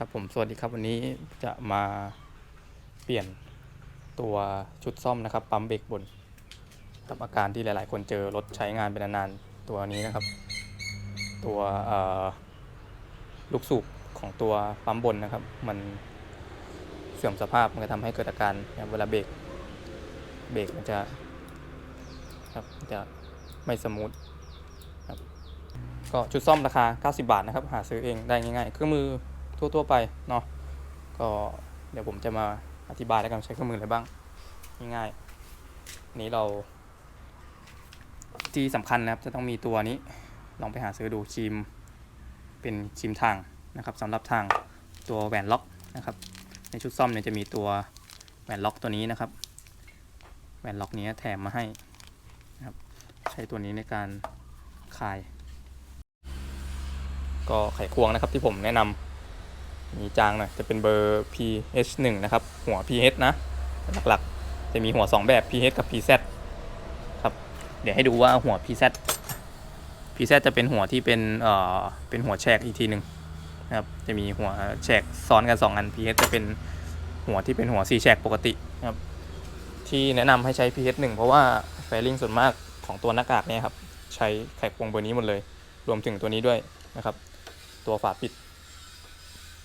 ครับผมสวัสดีครับวันนี้จะมาเปลี่ยนตัวชุดซ่อมนะครับ ปั๊มเบรกบนกับอาการที่หลาย ๆ คนเจอรถใช้งานเป็นนานๆตัวนี้นะครับ ตัวลูกสูบของตัวปั๊มบนนะครับ มันเสื่อมสภาพมันก็ทำให้เกิดอาการเวลาเบรกเบรกมันจะครับจะไม่สมูทครับก็ชุดซ่อมราคา 90 บาทนะครับ หาซื้อเองได้ง่าย ๆ เครื่องมือ ทั่วๆไปเนาะก็เดี๋ยวผมจะมาอธิบายแล้วกันใช้เครื่องมืออะไรบ้าง ง่ายๆนนี้เรา ที่สำคัญนะครับจะต้องมีตัวนี้ ลองไปหาซื้อดูครีม เป็นครีมทางนะครับสำหรับทางตัวแหวนล็อกนะครับ ในชุดซ่อมเนี่ยจะมีตัวแหวนล็อกตัวนี้นะครับ แหวนล็อกนี้แถมมาให้นะครับ ใช้ตัวนี้ในการคลาย ก็ไขควงนะครับที่ผมแนะนำ มีจางหน่อยจะเป็นเบอร์ PH1 นะครับ หัว PH นะ หลักๆ จะมีหัว 2 แบบ PH กับ PZ ครับ เดี๋ยวให้ดูว่าหัว PZ PZ จะเป็นหัวที่เป็นเอ่อเป็นหัวแฉกอีกทีหนึ่งนะครับ จะมีหัวแฉกซ้อนกัน 2 อัน PH จะเป็นหัวที่เป็นหัว4แฉกปกตินะครับ ที่แนะนำให้ใช้ PH1 เพราะว่าแฟลิงส่วนมากของตัวหน้ากากเนี่ยครับ ใช้ไขควงเบอร์นี้หมดเลย รวมถึงตัวนี้ด้วยนะครับ ตัวฝาปิด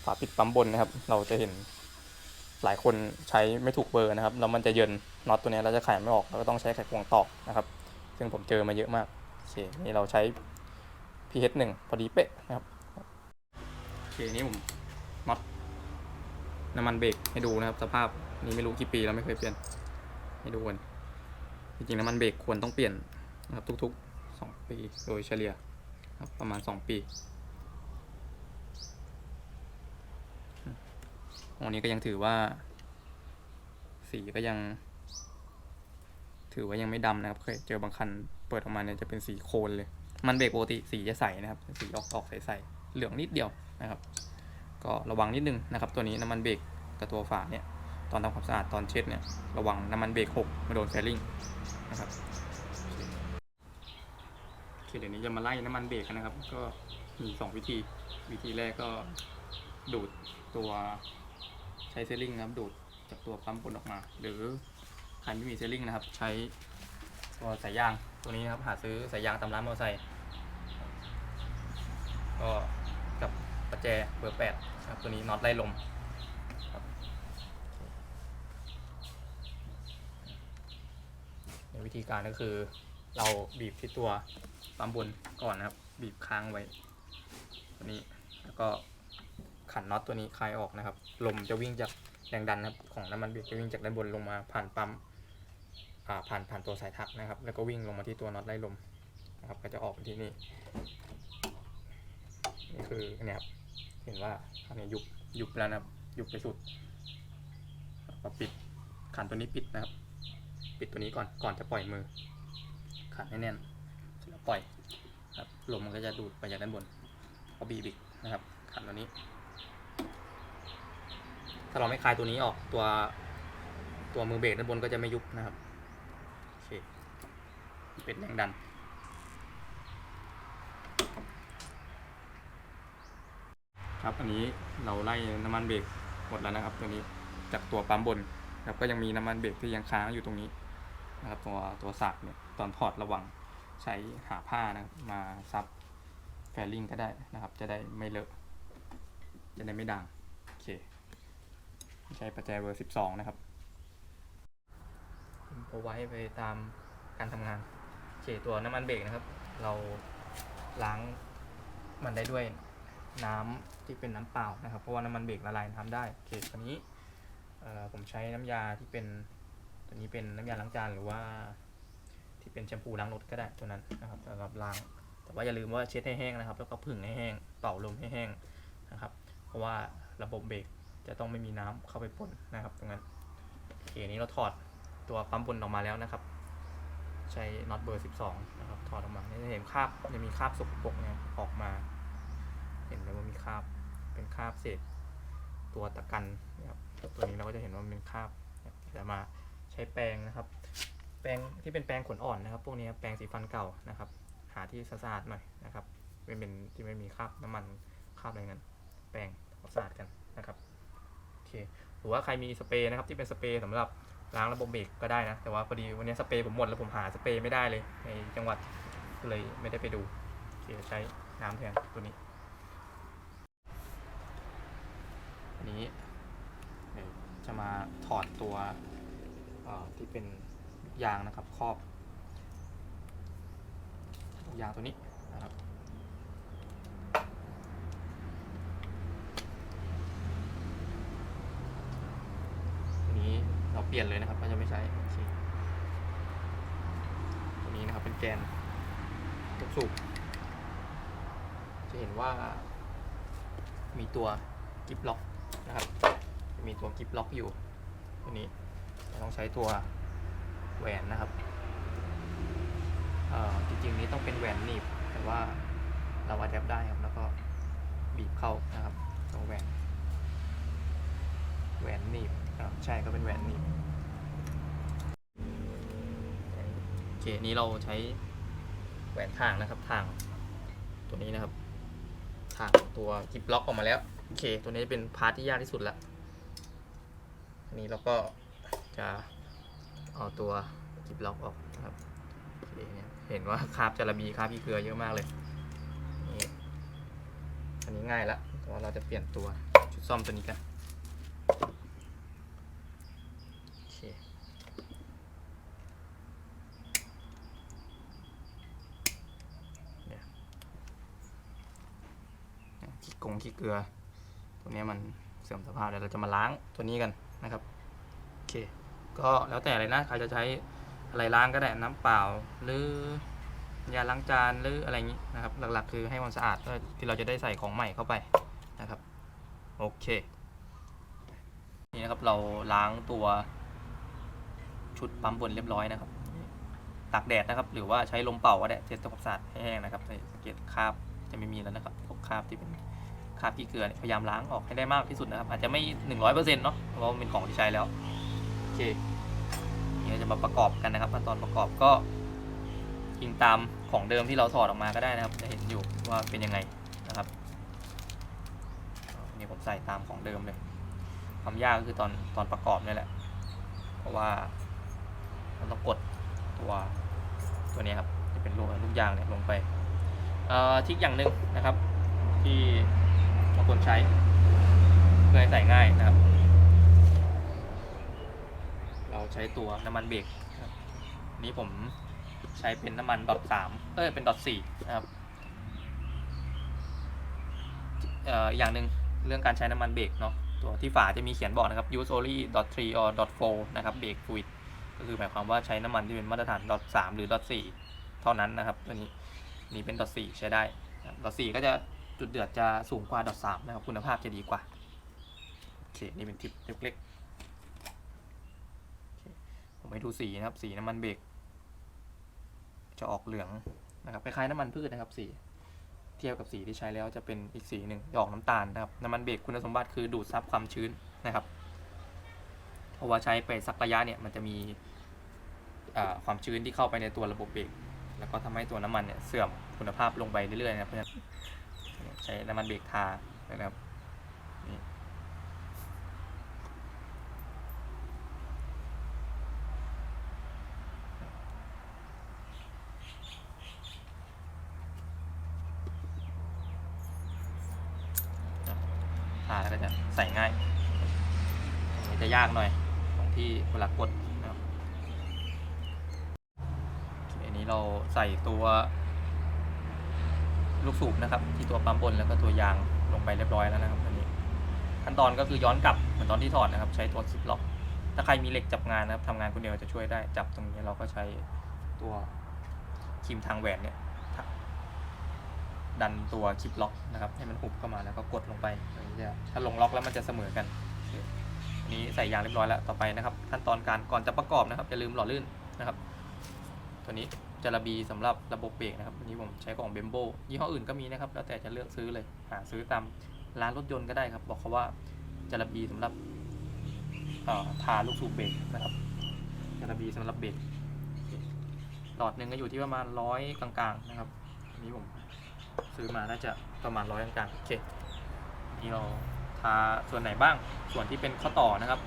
ฝาปิดปั๊มบนนะครับ เราจะเห็นหลายคนใช้ไม่ถูกเบอร์นะครับแล้วมันจะเยินน็อตตัวนี้เราจะไขไม่ออกเราก็ต้องใช้ไขควงตอกนะครับ ซึ่งผมเจอมาเยอะมากโอเคนี่เราใช้ PH1 พอดีเป๊ะนะครับโอเคนี่ผมน็อตน้ำมันเบรกให้ดูนะครับ สภาพนี้ไม่รู้กี่ปีแล้วไม่เคยเปลี่ยนให้ดูกันจริงๆน้ำมันเบรกควรต้องเปลี่ยนนะครับทุกๆ 2 ปีโดยเฉลี่ยครับประมาณ 2 ปี ตรงนี้ก็ยังถือว่า สีก็ยัง ถือว่ายังไม่ดำนะครับ เคยเจอบางคันเปิดออกมาเนี่ยจะเป็นสีโคลนเลย มันเบรกปกติสีจะใสนะครับ สีออกออกใสๆเหลืองนิดเดียวนะครับ ก็ระวังนิดนึงนะครับ ตัวนี้น้ำมันเบรกกับตัวฝาเนี่ยตอนทำความสะอาดตอนเช็ดเนี่ยระวังน้ำมันเบรกหกมาโดนแฟลลิ่งนะครับโอเคเดี๋ยวนี้จะมาไล่น้ำมันเบรกนะครับ ก็มีสองวิธี วิธีแรกก็ดูดตัว ใช้เซลลิงนะครับดูดจากตัวปั๊มบนออกมา หรือใครไม่มีเซลลิงนะครับ ใช้ตัวสายยางตัวนี้นะครับหาซื้อสายยางตามร้านมอเตอร์ไซค์ก็กับประแจเบอร์แปดครับตัวนี้น็อตไล่ลมวิธีการก็คือเราบีบที่ตัวปั๊มบนก่อนนะครับ บีบค้างไว้ตัวนี้แล้วก็ ขันน็อตตัวนี้คลายออกนะครับ ลมจะวิ่งจากแรงดันนะครับของน้ำมันเบรกจะวิ่งจากด้านบนลงมาผ่านปั๊มอ่าผ่านผ่านตัวสายถักนะครับ แล้วก็วิ่งลงมาที่ตัวน็อตไล่ลมนะครับ ก็จะออกที่นี่นี่คือเนี่ยครับเห็นว่าอันนี้ยุบยุบแล้วนะครับ ยุบไปสุดก็ปิดขันตัวนี้ปิดนะครับ ปิดตัวนี้ก่อนก่อนจะปล่อยมือ ขันให้แน่นเสร็จแล้วปล่อยครับลมมันก็จะดูดไปจากด้านบนพอบีบอีกนะครับ ขันตัวนี้ ถ้าเราไม่คลายตัวนี้ออกตัวตัวมือเบรกด้านบนก็จะไม่ยุบนะครับโอเคเป็นแรงดัน ครับอันนี้เราไล่น้ำมันเบรกหมดแล้วนะครับตัวนี้จากตัวปั๊มบนครับก็ยังมีน้ำมันเบรกที่ยังค้างอยู่ตรงนี้นะครับตัวตัวสากเนี่ยตอนถอดระวังใช้หาผ้านะครับมาซับแฟลลิ่งก็ได้นะครับ จะได้ไม่เลอะจะได้ไม่ด่างโอเค ใช้ประแจเบอร์สิบสองนะครับเอาไว้ไปตามการทำงานโอเคตัวน้ำมันเบรกนะครับ เราล้างมันได้ด้วยน้ำที่เป็นน้ำเปล่านะครับ เพราะว่าน้ำมันเบรกละลายน้ำได้เคตัวนี้ผมใช้น้ำยาที่เป็นตัวนี้เป็นน้ำยาล้างจานหรือว่า ที่เป็นแชมพูล้างรถก็ได้ตัวนั้นนะครับสำหรับล้าง แต่ว่าอย่าลืมว่าเช็ดให้แห้งนะครับ แล้วก็ผึ่งให้แห้งเป่าลมให้แห้งนะครับ เพราะว่าระบบเบรก จะต้องไม่มีน้ำเข้าไปปนนะครับ ตรงนั้นโอเคนี้เราถอดตัวปั๊มบนออกมาแล้วนะครับ ใช้น็อตเบอร์ 12 นะครับ ถอดออกมาเนี่ยจะเห็นคราบจะมีคราบสกปรกเนี่ยออกมา เห็นเลยว่ามีคราบเป็นคราบเศษตัวตะกันนะครับตัวนี้เราก็จะเห็นว่ามันเป็นคราบจะมาใช้แปรงนะครับ แปรงที่เป็นแปรงขนอ่อนนะครับ พวกนี้แปรงสีฟันเก่านะครับ หาที่สะอาดหน่อยนะครับเป็นเป็นที่ไม่มีคราบน้ำมันคราบอะไรเงี้ยแปรงเอาสะอาดกันนะครับ เคหรือว่าใครมีสเปรย์นะครับที่เป็นสเปรย์สำหรับล้างระบบเบรกก็ได้นะ แต่ว่าพอดีวันนี้สเปรย์ผมหมดแล้วผมหาสเปรย์ไม่ได้เลย ในจังหวัดก็เลยไม่ได้ไปดูโอเคใช้น้ำแทนตัวนี้อันนี้จะมาถอดตัวที่เป็นยางนะครับครอบยางตัวนี้ นี้เราเปลี่ยนเลยนะครับเราจะไม่ใช้ตัวนี้นะครับเป็นแกนลูกสูบจะเห็นว่า มีตัวกิฟล็อกนะครับจะมีตัวกิฟล็อกอยู่ตัวนี้เราต้องใช้ตัวแหวนนะครับจริงๆนี้ต้องเป็นแหวนหนีบแต่ว่าเราอัดแอปได้ครับแล้วก็บีบเข้านะครับตัวแหวนแหวนหนีบ ครับใช่ก็เป็นแหวนหนีบโอเคนี้เราใช้แหวนทางนะครับทาง ตัวนี้นะครับ ทางตัวกิบล็อกออกมาแล้วโอเค ตัวนี้เป็นพาร์ทที่ยากที่สุดแล้วอันนี้เราก็จะเอาตัวกิบล็อกออกนะครับเเเห็นว่าคราบจาระบีคราบพี่เกลือเยอะมากเลยนี่อันนี้ง่ายละแต่ว่าเราจะเปลี่ยนตัวชุดซ่อมตัวนี้กัน โอเคเนี่ยขี้ กงขี้เกลือ ตัวนี้มันเสื่อมสภาพเดี๋ยวเราจะมาล้างตัวนี้กันนะครับโอเคก็แล้วแต่เลยนะใครจะใช้อะไรล้างก็ได้น้ำเปล่า หรือยาล้างจานหรืออะไรอย่างนี้นะครับ หลักๆ คือให้มันสะอาดเพื่อที่เราจะได้ใส่ของใหม่เข้าไปนะครับโอเคนี่นะครับเราล้างตัวชุดปั๊มบนเรียบร้อยนะครับตากแดดนะครับ หรือว่าใช้ลมเป่าก็ได้เช็ดตัวกับสะอาดให้แห้งนะครับสังเกตคราบจะไม่มีแล้วนะครับพวกคราบที่เป็น คราบขี้เกลือพยายามล้างออกให้ได้มากที่สุดนะครับ อาจจะไม่หนึ่งร้อยเปอร์เซ็นต์เนาะเพราะมันเป็นของที่ใช้แล้วโอเคเดี๋ยวจะมาประกอบกันนะครับตอนประกอบก็ยิงตามของเดิมที่เราถอดออกมาก็ได้นะครับ จะเห็นอยู่ว่าเป็นยังไงนะครับนี่ผมใส่ตามของเดิมเลยความยากก็คือตอนตอนประกอบนี่แหละ เพราะว่าเราต้องกดตัวตัวนี้ครับจะเป็นลูกลูกยางเนี่ยลงไปอ่อทิกอย่างหนึ่งนะครับ ที่างคนใช้ เพื่อให้ใส่ง่ายนะครับ เราใช้ตัวน้ำมันเบรกนี่ผมใช้เป็นน้ำมันดอทสามเออเป็นดอทสี่นะครับเอ่ออย่างหนึ่งเรื่องการใช้น้ำมันเบรกเนาะตัวที่ฝาจะมีเขียนบอกนะครับ use only dot three or dot four นะครับเบรกฟ u ิดก็คือหมายความว่าใช้น้ำมันที่เป็นมาตรฐาน dot สามหรือ dot สี่เท่านั้นนะครับ ตัวนี้นี่เป็น dot สี่ใช้ได้ dot สี่ก็จะ จุดเดือดจะสูงกว่า dot สามนะครับคุณภาพจะดีกว่าโอเคนี่เป็นทิปเล็กๆผมให้ดูสีนะครับ สีน้ำมันเบรกจะออกเหลืองนะครับคล้ายๆน้ำมันพืชนะครับสีเทียบกับสีที่ใช้แล้วจะเป็นอีกสีหนึ่งออกน้ำตาลนะครับน้ำมันเบรกคุณสมบัติคือดูดซับความชื้นนะครับเพราะว่าใช้ไปสักระยะเนี่ยมันจะมีความชื้นที่เข้าไปในตัวระบบเบรกแล้วก็ทำให้ตัวน้ำมันเนี่ยเสื่อมคุณภาพลงไปเรื่อยๆนะครับเพราะฉะนั้น ใช้น้ำมันเบรกทานะครับนี่ทาแล้วก็จะใส่ง่ายจะยากหน่อยตรงที่เวลากดนะครับเอันนี้เราใส่ตัว ลูกสูบนะครับ ที่ตัวปั๊มบนแล้วก็ตัวยางลงไปเรียบร้อยแล้วนะครับอันนี้ขั้นตอนก็คือย้อนกลับเหมือนตอนที่ถอดนะครับ ใช้ตัวซิปล็อก ถ้าใครมีเหล็กจับงานนะครับทำงานคนเดียวจะช่วยได้จับตรงนี้เราก็ใช้ตัวครีมทางแหวนเนี่ยดันตัวคลิปล็อกนะครับ ให้มันหุบเข้ามาแล้วก็กดลงไปอย่างนี้ถ้าลงล็อกแล้วมันจะเสมอกันอันนี้ใส่ยางเรียบร้อยแล้วต่อไปนะครับ ขั้นตอนการก่อนจะประกอบนะครับอย่าลืมหล่อลื่นนะครับ ตัวนี้ จาระบีสำหรับระบบเบรกนะครับอันนี้ผมใช้ของเบมโบยี่ห้ออื่นก็มีนะครับ แล้วแต่จะเลือกซื้อเลยหาซื้อตามร้านรถยนต์ก็ได้ครับ บอกเขาว่าจาระบีสำหรับทาลูกสูบเบรกนะครับจาระบีสำหรับเบรกหลอดหนึ่งก็อยู่ที่ประมาณร้อยกลางๆนะครับอันนี้ผมซื้อมาน่าจะประมาณร้อยกลางๆโอเคนี่เราททาส่วนไหนบ้างส่วนที่เป็นข้อต่อนะครับ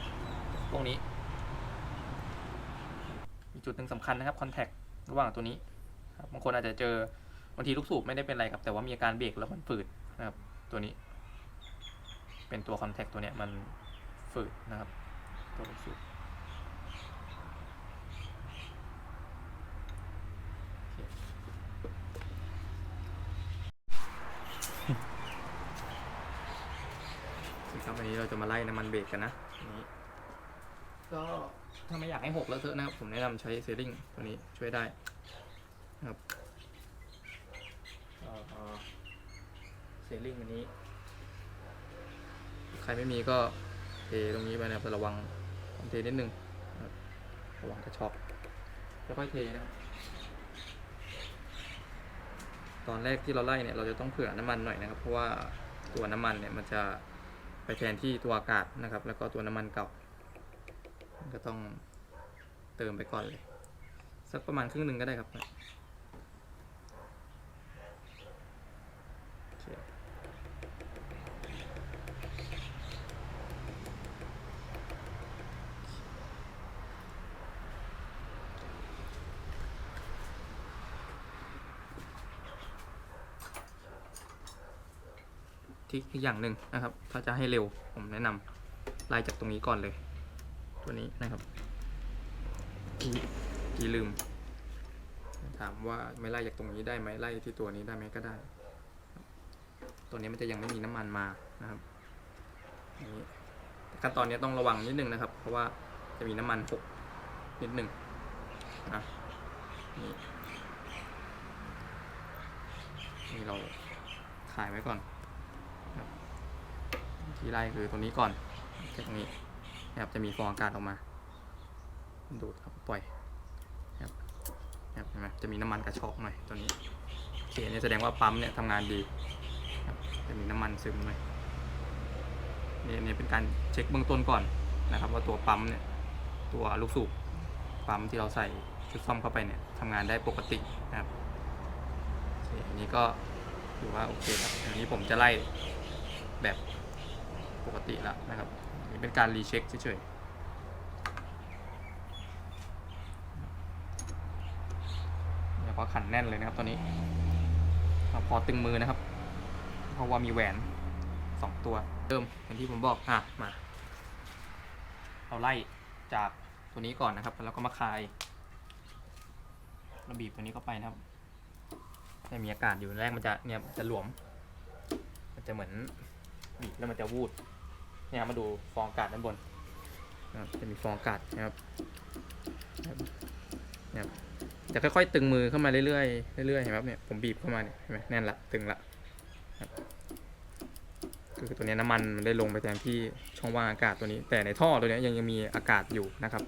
พวกนี้ มีจุดหนึ่งสำคัญนะครับคอนแทค ระหว่างตัวนี้ครับบางคนอาจจะเจอบางทีลูกสูบไม่ได้เป็นไรครับ แต่ว่ามีอาการเบรกแล้วมันฝืดนะครับตัวนี้ เป็นตัวคอนแทคตัวเนี้ยมันฝืดนะครับ ตัวลูกสูบคครับวันนี้เราจะมาไล่น้ำมันเบรกกันนะนนี้ก็ ถ้าไม่อยากให้หกแล้วเถอะนะครับ ผมแนะนำใช้เซลลิงตัวนี้ช่วยได้นะครับเซลลิงอันนี้ ใครไม่มีก็เทตรงนี้ไปนะครับแตระวังเทนิดนึงระวังกระชอกค่อยๆเทนะครับตอนแรกที่เราไล่เนี่ยเราจะต้องเผื่อน้ำมันหน่อยนะครับ เพราะว่าตัวน้ำมันเนี่ยมันจะไปแทนที่ตัวอากาศนะครับ แล้วก็ตัวน้ำมันเก่า ก็ต้องเติมไปก่อนเลย สักประมาณครึ่งหนึ่งก็ได้ครับทริกอีกอย่างหนึ่งนะครับ ถ้าจะให้เร็วผมแนะนำไล่จากตรงนี้ก่อนเลย ตัวนี้นะครับอีอีลืม ถามว่าไม่ไล่จากตรงนี้ได้ไหมไล่ที่ตัวนี้ได้ไหมก็ได้ ตัวนี้มันจะยังไม่มีน้ำมันมานะครับอันนี้ขั้นตอนนี้ต้องระวังนิดนึงนะครับ เพราะว่าจะมีน้ำมันหกนิดนึงนะนี่นี่เราขายไว้ก่อนนะครับที่ไล่คือตัวนี้ก่อนแค่ตรงนี้ นะครับจะมีฟองอากาศออกมา ดูดครับปล่อยนะครับนะครับเห็นไหมจะมีน้ำมันกระชอกหน่อยตัวนี้โอเคเนี่ยแสดงว่าปั๊มเนี่ยทำงานดีครับจะมีน้ำมันซึมหน่อยนี่นี่เป็นการเช็คเบื้องต้นก่อนนะครับ ว่าตัวปั๊มเนี่ยตัวลูกสูบปั๊มที่เราใส่ชุดซ่อมเข้าไปเนี่ยทำงานได้ปกตินะครับอันนี้ก็ถือว่าโอเคครับอันนี้ผมจะไล่แบบปกติแล้วนะครับ เป็นการรีเช็คเฉยๆแล้วก็ขันแน่นเลยนะครับตอนนี้เอาพอตึงมือนะครับ เพราะว่ามีแหวนสองตัวเดิมอย่างที่ผมบอกอะมาเราไล่จากตัวนี้ก่อนนะครับ แล้วก็มาคลายเราบีบตัวนี้เข้าไปนะครับจะมีอากาศอยู่แรกมันจะเนี่ยจะหลวม มันจะเหมือนบีบแล้วมันจะวูด เนี่ยมาดูฟองอากาศด้านบนนะครับจะมีฟองอากาศนะครับนะครับนะครับจะค่อยๆ ตึงมือเข้ามาเรื่อยๆเรื่อยๆเห็นไหมเนี่ยผมบีบเข้ามาเนี่ยเห็นไหมแน่นละตึงละคือตัวนี้น้ำมันมันได้ลงไปแทนที่ช่องว่างอากาศตัวนี้ แต่ในท่อตัวนี้ยังยังมีอากาศอยู่นะครับ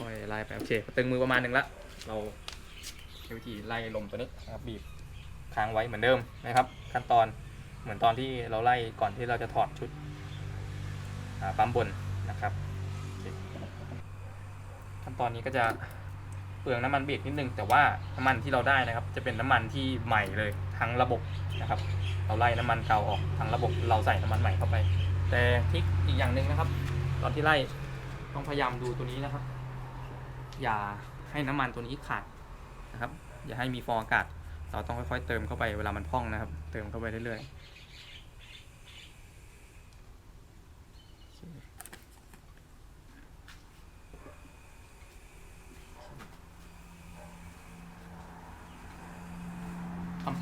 ค่อยๆไล่ไปโอเคตึงมือประมาณหนึ่งละเราใช้วิธีไล่ลมตัวนี้นะครับบีบค้างไว้เหมือนเดิมนะครับ ขั้นตอน เหมือนตอนที่เราไล่ก่อนที่เราจะถอดชุดปั๊มบนนะครับขั้นตอนนี้ก็จะเปลืองน้ำมันเบรกนิดนึง แต่ว่าน้ำมันที่เราได้นะครับ จะเป็นน้ำมันที่ใหม่เลยทั้งระบบนะครับ เราไล่น้ำมันเก่าออกทั้งระบบเราใส่น้ำมันใหม่เข้าไป แต่ทริกอีกอย่างหนึ่งนะครับ ตอนที่ไล่ต้องพยายามดูตัวนี้นะครับ อย่าให้น้ำมันตัวนี้ขาดนะครับ อย่าให้มีฟองอากาศ เราต้องค่อยๆเติมเข้าไปเวลามันพองนะครับ เติมเข้าไปเรื่อยๆ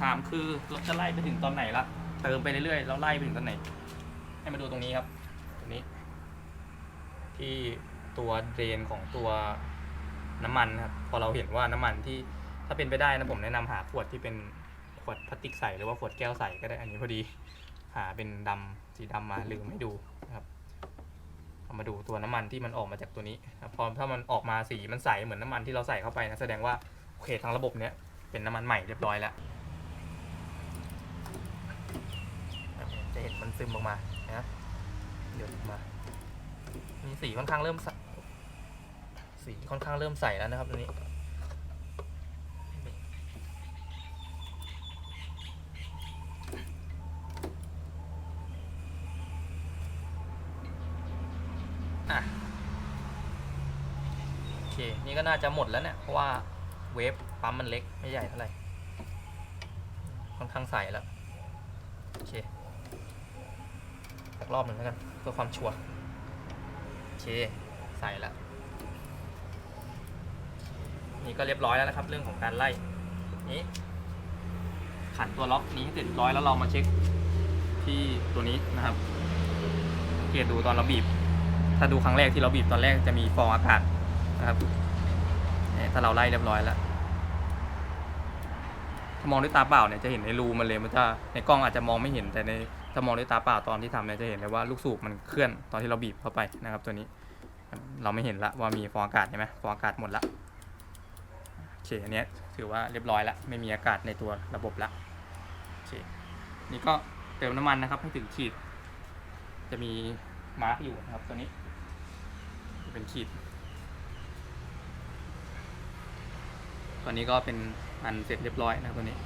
ถามคือเราจะไล่ไปถึงตอนไหนละเติมไปเรื่อยๆแล้วไล่ไปถึงตอนไหน ให้มาดูตรงนี้ครับ ตรงนี้ ที่ตัวเดรนของตัวน้ำมันครับพอเราเห็นว่าน้ำมันที่ถ้าเป็นไปได้นะผมแนะนำหาขวดที่เป็นขวดพลาสติกใสหรือว่าขวดแก้วใสก็ได้อันนี้พอดีหาเป็นดำสีดำมาลืมให้ดูนะครับเอามาดูตัวน้ำมันที่มันออกมาจากตัวนี้พอถ้ามันออกมาสีมันใสเหมือนน้ำมันที่เราใส่เข้าไปนะแสดงว่าโอเคทั้งระบบเนี้ยเป็นน้ำมันใหม่เรียบร้อยแล้ว จะเห็นมันซึมออกมานะหยดออกมา มีสีค่อนข้างเริ่มสีค่อนข้างเริ่มใสแล้วนะครับตัวนี้โอเค นี่ก็น่าจะหมดแล้วเนี่ย เพราะว่าเวฟปั๊มมันเล็กไม่ใหญ่เท่าไหร่ ค่อนข้างใสแล้ว รอบหนึ่งแล้วกันเพื่อความชัวร์โอเคใส่แล้วนี่ก็เรียบร้อยแล้วนะครับ เรื่องของการไล่นี้ ขันตัวล็อกนี้ให้เสร็จร้อยแล้วเรามาเช็คที่ตัวนี้นะครับสังเกตดูตอนเราบีบ ถ้าดูครั้งแรกที่เราบีบตอนแรกจะมีฟองอากาศนะครับเนี่ยถ้าเราไล่เรียบร้อยแล้วถ้ามองด้วยตาเปล่าเนี่ยจะเห็นในรูมันเลยมันจะในกล้องอาจจะมองไม่เห็นแต่ใน ถ้ามองด้วยตาเปล่าตอนที่ทำเนี่ยจะเห็นเลยว่าลูกสูบมันเคลื่อนตอนที่เราบีบเข้าไปนะครับตัวนี้ เราไม่เห็นละว่ามีฟองอากาศใช่ไหมฟองอากาศหมดละโอเคอันนี้ถือว่าเรียบร้อยละไม่มีอากาศในตัวระบบละโอเคนี่ก็เติมน้ำมันนะครับให้ถึงขีด จะมีมาร์กอยู่นะครับตัวนี้จะเป็นขีดตัวนี้ก็เป็นอันเสร็จเรียบร้อยนะครับตัวนี้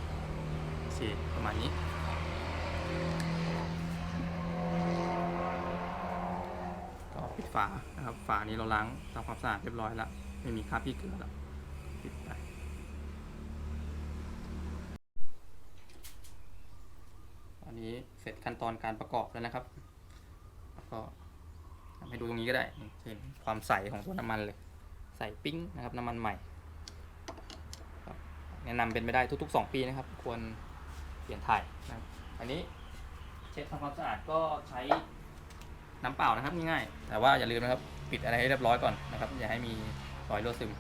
โอเคประมาณนี้ ก็ปิด ฝานะครับฝานี้เราล้างทำความสะอาดเรียบร้อยแล้วไม่มีคราบพี่เกลือแล้วปิดไปอันนี้เสร็จขั้นตอนการประกอบแล้วนะครับแล้วก็ทำให้ดูตรงนี้ก็ได้เห็นความใสของตัวน้ำมันเลย ใสปิ้งนะครับน้ำมันใหม่แนะนำเป็นไปได้ทุกๆ 2 ปีนะครับ ควรเปลี่ยนถ่ายนะอันนี้เช็ดทำความสะอาดก็ใช้ น้ำเปล่านะครับง่ายๆแต่ว่าอย่าลืมนะครับปิดอะไรให้เรียบร้อยก่อนนะครับ อย่าให้มีรอยรั่วซึม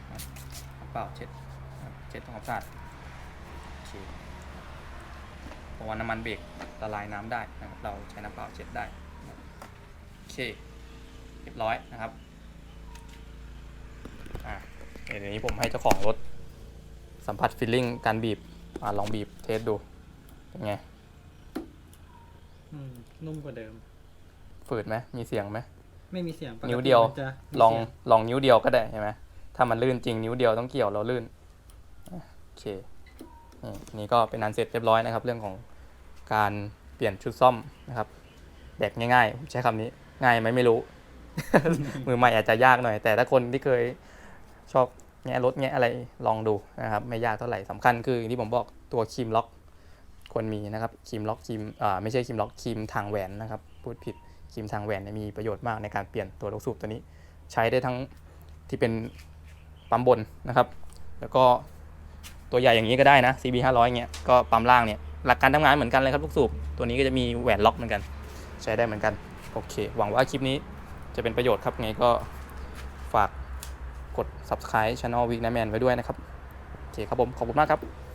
น้ำเปล่าเช็ดเช็ดทำความสะอาดโอเคเพราะว่าน้ำมันเบรกละลายน้ำได้นะครับ เราใช้น้ำเปล่าเช็ดได้โอเคเรียบร้อยนะครับอ่าเดี๋ยวนี้ผมให้เจ้าของรถสัมผัสฟีลลิ่งการบีบอ่าลองบีบเทสดูเป็นไง อืม นุ่มกว่าเดิม ฝืดไหมมีเสียงไหมไม่มีเสียงปกตินิ้วเดียว มันจะมีลองเสียลองนิ้วเดียวก็ได้ใช่ไหมถ้ามันลื่นจริงนิ้วเดียวต้องเกี่ยวเราลื่นอะโอเคนี่นี่ก็เป็นอันเสร็จเรียบร้อยนะครับ เรื่องของการเปลี่ยนชุดซ่อมนะครับแบบง่ายๆผมใช้คำนี้ ง่ายไหมไม่รู้ มือใหม่อาจจะยากหน่อย แต่ถ้าคนที่เคยชอบแงะรถแงะอะไรลองดูนะครับ ไม่ยากเท่าไหร่สำคัญคืออย่างที่ผมบอกตัวครีมล็อกควรมีนะครับครีมล็อกครีมอ่าไม่ใช่ครีมล็อกครีมทางแหวนนะครับพูดผิด ครีมทางแหวนมีประโยชน์มากในการเปลี่ยนตัวลูกสูบตัวนี้ ใช้ได้ทั้งที่เป็นปั๊มบนนะครับ แล้วก็ตัวใหญ่อย่างนี้ก็ได้นะ CB 500เงี้ยก็ปั๊มล่างเนี่ยหลักการทำงานเหมือนกันเลยครับลูกสูบตัวนี้ก็จะมีแหวนล็อกเหมือนกัน ใช้ได้เหมือนกันโอเค หวังว่าคลิปนี้จะเป็นประโยชน์ครับไงก็ฝากกด subscribe channel Week n i g h t Man ไว้ด้วยนะครับ โอเคครับผม ขอบคุณมากครับ